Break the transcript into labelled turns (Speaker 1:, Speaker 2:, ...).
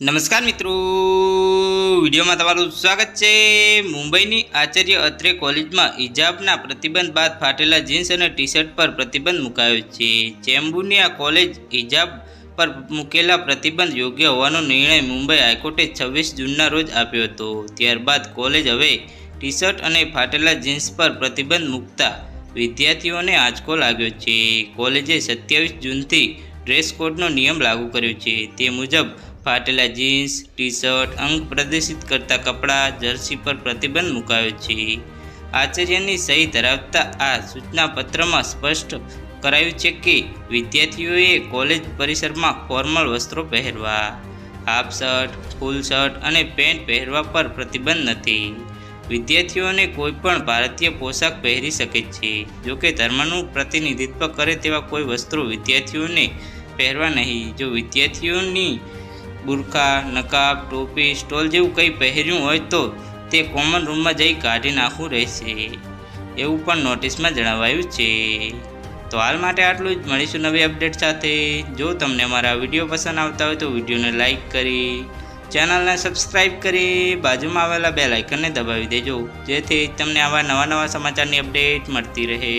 Speaker 1: નમસ્કાર મિત્રો. વિડીયોમાં તમારું સ્વાગત છે. મુંબઈની આચાર્ય અત્રે કોલેજમાં હિજાબના પ્રતિબંધ બાદ ફાટેલા જીન્સ અને ટી શર્ટ પર પ્રતિબંધ મુકાયો છે. ચેમ્બુનિયા કોલેજ હિજાબ પર મૂકેલા પ્રતિબંધ યોગ્ય હોવાનો નિર્ણય મુંબઈ હાઈકોર્ટે છવ્વીસ જૂનના રોજ આપ્યો હતો. ત્યારબાદ કોલેજ હવે ટી શર્ટ અને ફાટેલા જીન્સ પર પ્રતિબંધ મૂકતા વિદ્યાર્થીઓને આંચકો લાગ્યો છે. કોલેજે સત્યાવીસ જૂનથી ડ્રેસ કોડનો નિયમ લાગુ કર્યો છે. તે મુજબ ફાટેલા જીન્સ ટી શર્ટ અંગ પ્રદર્શિત કરતા કપડાં, જર્સી પર પ્રતિબંધ મુકાયો છે. આચાર્યની સહી ધરાવતા આ સૂચનાપત્રમાં સ્પષ્ટ કરાયું છે કે વિદ્યાર્થીઓએ કોલેજ પરિસરમાં ફોર્મલ વસ્ત્રો પહેરવા, હાફ શર્ટ, ફૂલ શર્ટ અને પેન્ટ પહેરવા પર પ્રતિબંધ નથી. વિદ્યાર્થીઓને કોઈપણ ભારતીય પોશાક પહેરી શકે છે. જોકે ધર્મનું પ્રતિનિધિત્વ કરે તેવા કોઈ વસ્ત્રો વિદ્યાર્થીઓને પહેરવા નહીં. જો વિદ્યાર્થીઓની બુરખા, નકાબ, ટોપી, સ્ટોલ જેવું કંઈ પહેર્યું હોય તો તે કોમન રૂમમાં જઈ કાઢી નાખવું રહેશે. એવું પણ નોટિસમાં જણાવાયું છે. તો હાલ માટે આટલું જ. મળીશું નવી અપડેટ સાથે. જો તમને મારા વીડિયો પસંદ આવતા હોય તો વિડીયોને લાઇક કરી, ચેનલને સબસ્ક્રાઈબ કરી, બાજુમાં આવેલા બે લાઇકનને દબાવી દેજો. જેથી તમને આવા નવા નવા સમાચારની અપડેટ મળતી રહે.